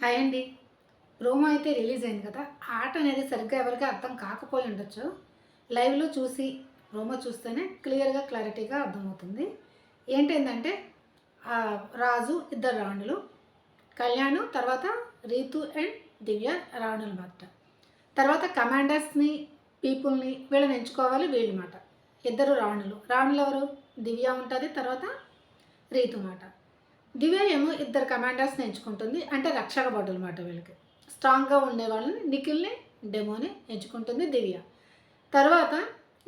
Hi అండి. Promo అయితే release అయింది కదా ఆట అనేది సరిగ్గా ఎవరికి అర్థం కాకపోయి ఉండొచ్చు. లైవ్లో చూసి ప్రోమో చూస్తేనే క్లియర్గా క్లారిటీగా అర్థమవుతుంది. ఏంటంటే ఆ రాజు ఇద్దరు రాణులు కళ్యాణ్ తర్వాత రీతు అండ్ దివ్య రాణుల మాట. తర్వాత కమాండర్స్ని పీపుల్ని వీళ్ళని ఎంచుకోవాలి వీళ్ళు మాట. ఇద్దరు రాణులు. రాణులు ఎవరు? దివ్య ఉంటుంది తర్వాత రీతు మాట. దివ్య ఏమో ఇద్దరు కమాండర్స్ని ఎంచుకుంటుంది. అంటే రక్షక భటులు మాట వీళ్ళకి. స్ట్రాంగ్గా ఉండే వాళ్ళని నిఖిల్ని డెమోని ఎంచుకుంటుంది దివ్య. తర్వాత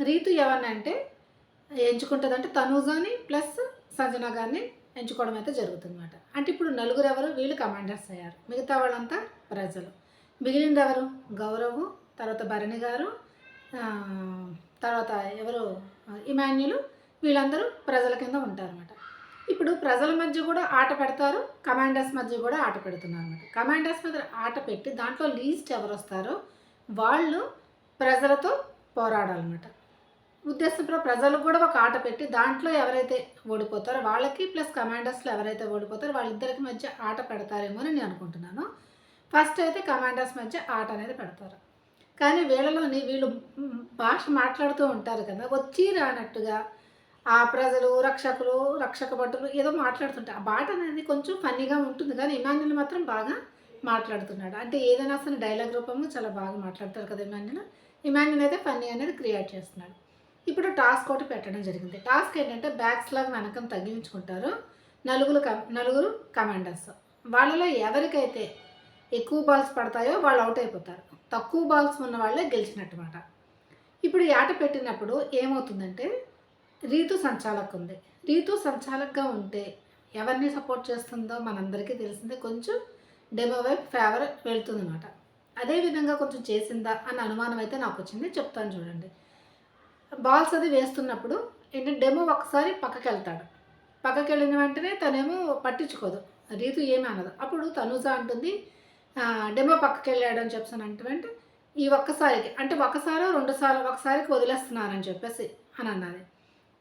రీతు ఎవరిని అంటే ఎంచుకుంటుంది అంటే తనూజాని ప్లస్ సంజన గారిని ఎంచుకోవడం అయితే జరుగుతుందన్నమాట. అంటే ఇప్పుడు నలుగురు ఎవరు? వీళ్ళు కమాండర్స్ అయ్యారు. మిగతా వాళ్ళంతా ప్రజలు. మిగిలింది ఎవరు? గౌరవ్ తర్వాత భరణి గారు తర్వాత ఎవరు? ఇమాన్యులు. వీళ్ళందరూ ప్రజల కింద ఉంటారన్నమాట. ఇప్పుడు ప్రజల మధ్య కూడా ఆట పెడతారు కమాండర్స్ మధ్య కూడా ఆట పెడుతున్నారు అనమాట కమాండర్స్ మధ్య ఆట పెట్టి దాంట్లో లీస్ట్ ఎవరు వస్తారో వాళ్ళు ప్రజలతో పోరాడాలన్నమాట. ఉద్దేశంలో ప్రజలకు కూడా ఒక ఆట పెట్టి దాంట్లో ఎవరైతే ఓడిపోతారో వాళ్ళకి ప్లస్ కమాండర్స్లో ఎవరైతే ఓడిపోతారో వాళ్ళిద్దరికి మధ్య ఆట పెడతారేమో అని నేను అనుకుంటున్నాను. ఫస్ట్ అయితే కమాండర్స్ మధ్య ఆట అనేది పెడతారు. కానీ వీళ్ళలోని వీళ్ళు భాష మాట్లాడుతూ ఉంటారు కదా వచ్చి రానట్టుగా ఆ ప్రజలు రక్షకులు రక్షక భటులు ఏదో మాట్లాడుతుంటారు. ఆ బాట అనేది కొంచెం ఫన్నీగా ఉంటుంది కానీ ఇమాన్యుల్ మాత్రం బాగా మాట్లాడుతున్నాడు. అంటే ఏదైనా అసలు డైలాగ్ రూపంలో చాలా బాగా మాట్లాడతారు కదా ఇమాన్యుల్. ఇమాన్యుల్ అయితే ఫన్నీ అనేది క్రియేట్ చేస్తున్నాడు. ఇప్పుడు టాస్క్ ఒకటి పెట్టడం జరిగింది. టాస్క్ ఏంటంటే బ్యాగ్స్ లాగా వెనకం తగ్గించుకుంటారు నలుగురు కమ్ నలుగురు కమాండర్స్. వాళ్ళలో ఎవరికైతే ఎక్కువ బాల్స్ పడతాయో వాళ్ళు అవుట్ అయిపోతారు. తక్కువ బాల్స్ ఉన్న వాళ్ళే గెలిచినట్టుమాట ఇప్పుడు ఈ ఆట పెట్టినప్పుడు ఏమవుతుందంటే రీతు సంచాలక్ ఉంది రీతు సంచాలక్గా ఉంటే ఎవరిని సపోర్ట్ చేస్తుందో మనందరికీ తెలిసిందే. కొంచెం డెమో వైపు ఫేవర్ వెళ్తుందన్నమాట. అదేవిధంగా కొంచెం చేసిందా అన్న అనుమానం అయితే నాకు వచ్చింది చెప్తాను చూడండి. బాల్స్ అది వేస్తున్నప్పుడు ఏంటంటే డెమో ఒకసారి పక్కకి వెళ్తాడు పక్కకి వెళ్ళిన వెంటనే తనేమో పట్టించుకోదు. రీతు ఏమీ అనదు. అప్పుడు తనుజ అంటుంది డెమో పక్కకి వెళ్ళాడు అని చెప్పాను అంటే ఈ ఒక్కసారికి అంటే ఒకసారి రెండు సార్లు ఒకసారికి వదిలేస్తున్నానని చెప్పేసి అని అన్నది.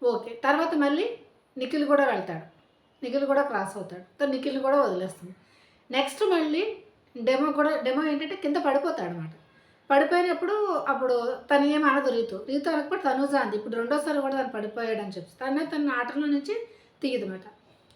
ఓకే. తర్వాత మళ్ళీ నిఖిల్ కూడా వెళ్తాడు. నిఖిల్ కూడా క్రాస్ అవుతాడు. తను నిఖిల్ కూడా వదిలేస్తుంది. నెక్స్ట్ మళ్ళీ డెమో కూడా డెమో ఏంటంటే కింద పడిపోతాడు అనమాట పడిపోయినప్పుడు అప్పుడు తను ఏం రీతు. రీతు అనకపోతే తనుజ అంది. ఇప్పుడు రెండోసారి కూడా తను పడిపోయాడు అని చెప్పి. తనే తన ఆటలో నుంచి తీయదన్నమాట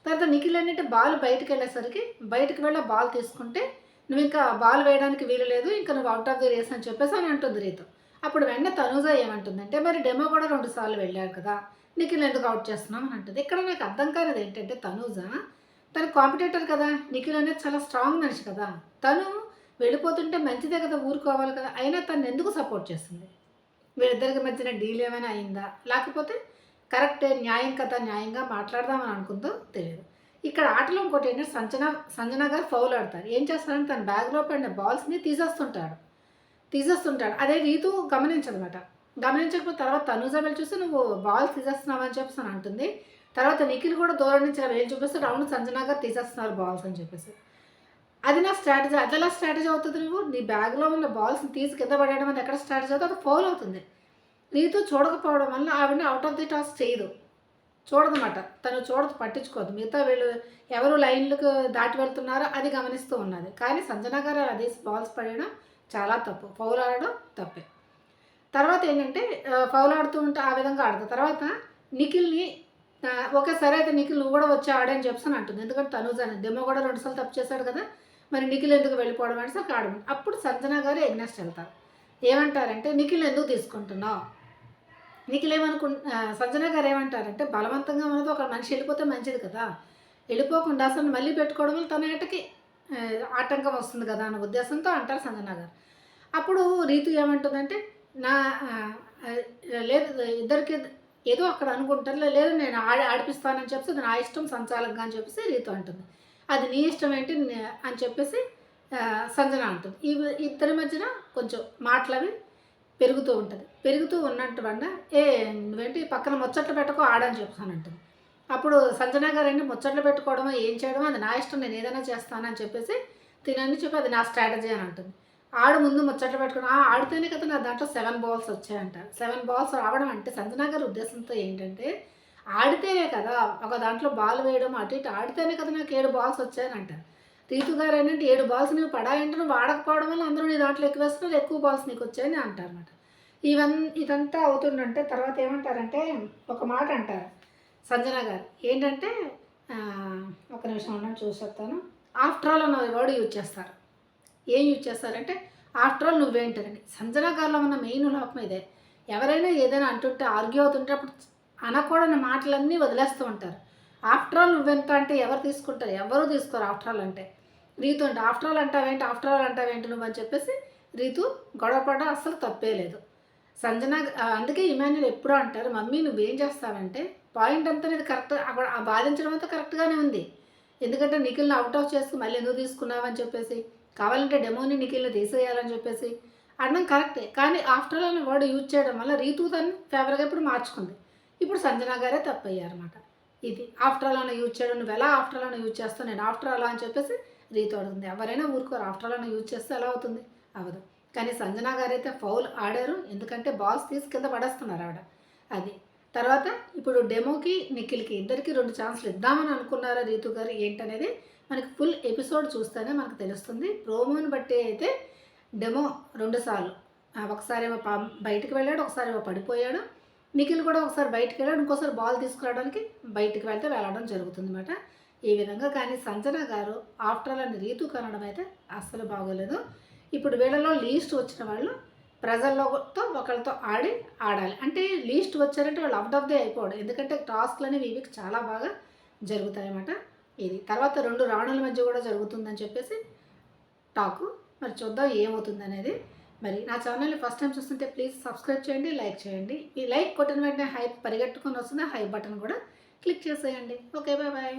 తర్వాత నిఖిల్ ఏంటంటే బాల్ బయటకు వెళ్ళేసరికి బయటకు వెళ్ళి బాల్ తీసుకుంటే నువ్వు ఇంకా బాల్ వేయడానికి వీలు లేదు ఇంకా నువ్వు అవుట్ ఆఫ్ ది రేస్ అని చెప్పేసి అని అంటుంది రీతు. అప్పుడు వెంటనే తనుజ ఏమంటుందంటే మరి డెమో కూడా రెండు సార్లు వెళ్ళాడు కదా నిఖిల్ ఎందుకు అవుట్ చేస్తున్నాం అని అంటుంది. ఇక్కడ నాకు అర్థం కానిది ఏంటంటే తనూజ తను కాంపిటేటర్ కదా నిఖిల్ అనేది చాలా స్ట్రాంగ్ మనిషి కదా. తను వెళ్ళిపోతుంటే మంచిదే కదా ఊరుకోవాలి కదా అయినా తను ఎందుకు సపోర్ట్ చేస్తుంది? వీళ్ళిద్దరికి మధ్యన డీల్ ఏమైనా అయిందా? లేకపోతే కరెక్ట్ న్యాయం కదా న్యాయంగా మాట్లాడదామని అనుకుందో తెలియదు. ఇక్కడ ఆటలో ఇంకోటి ఏంటంటే సంజన సంజన గారు ఫౌల్ ఆడతారు. ఏం చేస్తారంటే తన బ్యాగ్లో పడిన బాల్స్ని తీసేస్తుంటాడు. తీసేస్తుంటాడు. అదే రీతు గమనించదన్నమాట. గమనించకపోతే తర్వాత తనుజ వెళ్ళి చూస్తే నువ్వు బాల్స్ తీసేస్తున్నావు అని చెప్పేసి అని అంటుంది. తర్వాత నిఖిల్ కూడా దూరం నుంచి వెళ్ళి చూపిస్తే రౌండ్ సంజనాగా తీసేస్తున్నారు బాల్స్ అని చెప్పేసి. అది నా స్ట్రాటజీ అది ఎలా స్ట్రాటజీ అవుతుంది నువ్వు? నీ బ్యాగ్లో ఉన్న బాల్స్ని తీసి కింద పడేయడం వల్ల ఎక్కడ స్ట్రాటజీ అవుతుంది అది ఫౌల్ అవుతుంది. నీతో చూడకపోవడం వల్ల ఆవిడని అవుట్ ఆఫ్ ది టాస్ చేయదు. చూడదన్నమాట. తను చూడదు పట్టించుకోదు. మిగతా వీళ్ళు ఎవరు లైన్లకు దాటి వెళ్తున్నారో అది గమనిస్తూ ఉన్నది. కానీ సంజన గారు అది బాల్స్ పడేయడం చాలా తప్పు. ఫౌల్ ఆడడం తప్పే. తర్వాత ఏంటంటే ఫౌల్ ఆడుతూ ఉంటే ఆ విధంగా ఆడతా తర్వాత నిఖిల్ని ఓకే సరే అయితే నిఖిల్ నువ్వు కూడా వచ్చి ఆడని చెప్పని అంటుంది. ఎందుకంటే తనూజ్ అని డెమో కూడా రెండుసార్లు తప్పు చేశాడు కదా. మరి నిఖిల్ ఎందుకు వెళ్ళిపోవడం అంటే సరికి ఆడమని అప్పుడు సంజన గారు ఎగ్నెస్ట్ వెళ్తారు. ఏమంటారంటే నిఖిల్ ఎందుకు తీసుకుంటున్నావు? నిఖిల్ ఏమనుకు సంజన గారు ఏమంటారంటే బలవంతంగా ఉన్నది ఒక మనిషి వెళ్ళిపోతే మంచిది కదా. వెళ్ళిపోకుండా అసలు మళ్ళీ పెట్టుకోవడం వల్ల తన ఏటకి ఆటంకం వస్తుంది కదా అన్న ఉద్దేశంతో అంటారు సంజన గారు. అప్పుడు రీతు ఏమంటుందంటే నా లేదు ఇద్దరికి ఏదో అక్కడ అనుకుంటారు లేదు నేను ఆడి ఆడిపిస్తానని చెప్పేసి అది నా ఇష్టం సంచాలకంగా అని చెప్పేసి రీతు అంటుంది. అది నీ ఇష్టం ఏంటి అని చెప్పేసి సంజన అంటుంది. ఈ ఇద్దరి మధ్యన కొంచెం మాటలవి పెరుగుతూ ఉంటుంది. పెరుగుతూ ఉన్నట్టు వల్ల ఏ నువ్వేంటి పక్కన ముచ్చట్లు పెట్టుకో ఆడని చెప్తాను అంటుంది. అప్పుడు సంజన గారు ఏంటి ముచ్చట్లు పెట్టుకోవడమో ఏం చేయడమో అది నా ఇష్టం నేను ఏదైనా చేస్తానని చెప్పేసి తినని చెప్పి అది నా స్ట్రాటజీ అని అంటుంది. ఆడు ముందు ముచ్చట్లు పెట్టుకుని ఆడితేనే కదా నా దాంట్లో సెవెన్ బాల్స్ వచ్చాయంట. సెవెన్ బాల్స్ రావడం అంటే సంజనా గారి ఉద్దేశంతో ఏంటంటే ఆడితేనే కదా ఒక దాంట్లో బాల్ వేయడం అటు ఇటు ఆడితేనే కదా నాకు ఏడు బాల్స్ వచ్చాయనంట అంటారు రీతు గారు ఏంటంటే ఏడు బాల్స్ నువ్వు పడాయంటే నువ్వు వాడకపోవడం వల్ల అందరూ నీ దాంట్లో ఎక్కువ వేస్తున్నారు ఎక్కువ బాల్స్ నీకు వచ్చాయని అంటారనమాట ఇవన్ ఇదంతా అవుతుందంటే తర్వాత ఏమంటారంటే ఒక మాట అంటారు సంజన గారు. ఏంటంటే ఒక నిమిషం ఉన్నాను చూసేస్తాను ఆఫ్టర్ ఆల్ అన్న వర్డ్ యూజ్ చేస్తారు. ఏం యూజ్ చేస్తారంటే ఆఫ్టర్ ఆల్ నువ్వేంటని సంజన ఉన్న మెయిన్ లోపం ఇదే. ఎవరైనా ఏదైనా అంటుంటే ఆర్గ్యూ అవుతుంటే అప్పుడు అనకూడని మాటలన్నీ వదిలేస్తూ ఉంటారు. ఆఫ్టర్ ఆల్ నువ్వెంత అంటే ఎవరు తీసుకుంటారు? ఎవరు తీసుకోరు ఆఫ్టర్ ఆల్ అంటే? రీతు అంటే ఆఫ్టర్ ఆల్ అంటావేంటి? ఆఫ్టర్ ఆల్ అంటావేంటి నువ్వు? అని చెప్పేసి రీతు గొడవపడ అస్సలు తప్పే లేదు. సంజన అందుకే ఇమాన్యుల్ ఎప్పుడూ అంటారు మమ్మీ నువ్వేం చేస్తావంటే పాయింట్ అంతా నీది కరెక్ట్ అక్కడ ఆ బాధించడం అంతా కరెక్ట్గానే ఉంది. ఎందుకంటే నిఖిల్ని అవుట్ ఆఫ్ చేసి మళ్ళీ ఎందుకు తీసుకున్నావని చెప్పేసి. కావాలంటే డెమోని నిఖిల్ని తీసేయాలని చెప్పేసి అనడం కరెక్టే కానీ ఆఫ్టర్ ఆల్ వర్డ్ యూజ్ చేయడం వల్ల రీతు తను ఫేవర్గా ఇప్పుడు మార్చుకుంది. ఇప్పుడు సంజన గారే తప్పయ్యారనమాట ఇది ఆఫ్టర్ ఆల్ అని యూజ్ చేయడం నువ్వు ఎలా ఆఫ్టర్ ఆల్ అని యూజ్ చేస్తావు నేను ఆఫ్టర్ ఆల్ అని చెప్పేసి రీతు అడుగుతుంది. ఎవరైనా ఊరుకోరు ఆఫ్టర్ ఆల్ అని యూజ్ చేస్తే ఎలా అవుతుంది? అవదు కానీ సంజన గారైతే ఫౌల్ ఆడారు ఎందుకంటే బాల్స్ తీసి కింద పడేస్తున్నారు ఆవిడ. అది. తర్వాత ఇప్పుడు డెమోకి నిఖిల్కి ఇద్దరికి రెండు ఛాన్సులు ఇద్దామని అనుకున్నారా రీతు గారు? ఏంటనేది మనకి ఫుల్ ఎపిసోడ్ చూస్తేనే మనకు తెలుస్తుంది. ప్రోమోని బట్టి అయితే డెమో రెండుసార్లు ఒకసారి ఏమో బయటికి వెళ్ళాడు ఒకసారి ఏమో పడిపోయాడు. నిఖిల్ కూడా ఒకసారి బయటకు వెళ్ళాడు ఇంకోసారి బాల్ తీసుకురావడానికి బయటికి వెళ్తే వెళ్ళడం జరుగుతుంది అనమాట ఈ విధంగా కానీ సంజన గారు ఆఫ్టర్ ఆల్ అని రీతు కనడం అయితే అస్సలు బాగోలేదు. ఇప్పుడు వీళ్ళలో లీస్ట్ వచ్చిన వాళ్ళు ప్రజల్లోతో ఒకరితో ఆడి ఆడాలి. అంటే లీస్ట్ వచ్చారంటే వాళ్ళు అవుట్ ఆఫ్ దే అయిపోవడం. ఎందుకంటే టాస్క్లు అనేవి ఇవి చాలా బాగా జరుగుతాయన్నమాట. ఇది. తర్వాత రెండు రాణుల మధ్య కూడా జరుగుతుందని చెప్పేసి టాకు మరి చూద్దాం ఏమవుతుంది అనేది మరి నా ఛానల్ని ఫస్ట్ టైం చూస్తుంటే ప్లీజ్ సబ్స్క్రైబ్ చేయండి లైక్ చేయండి. ఈ లైక్ కొట్టిన వెంటనే హైప్ పరిగెట్టుకొని వస్తుంది హై బటన్ కూడా క్లిక్ చేసేయండి. Okay bye bye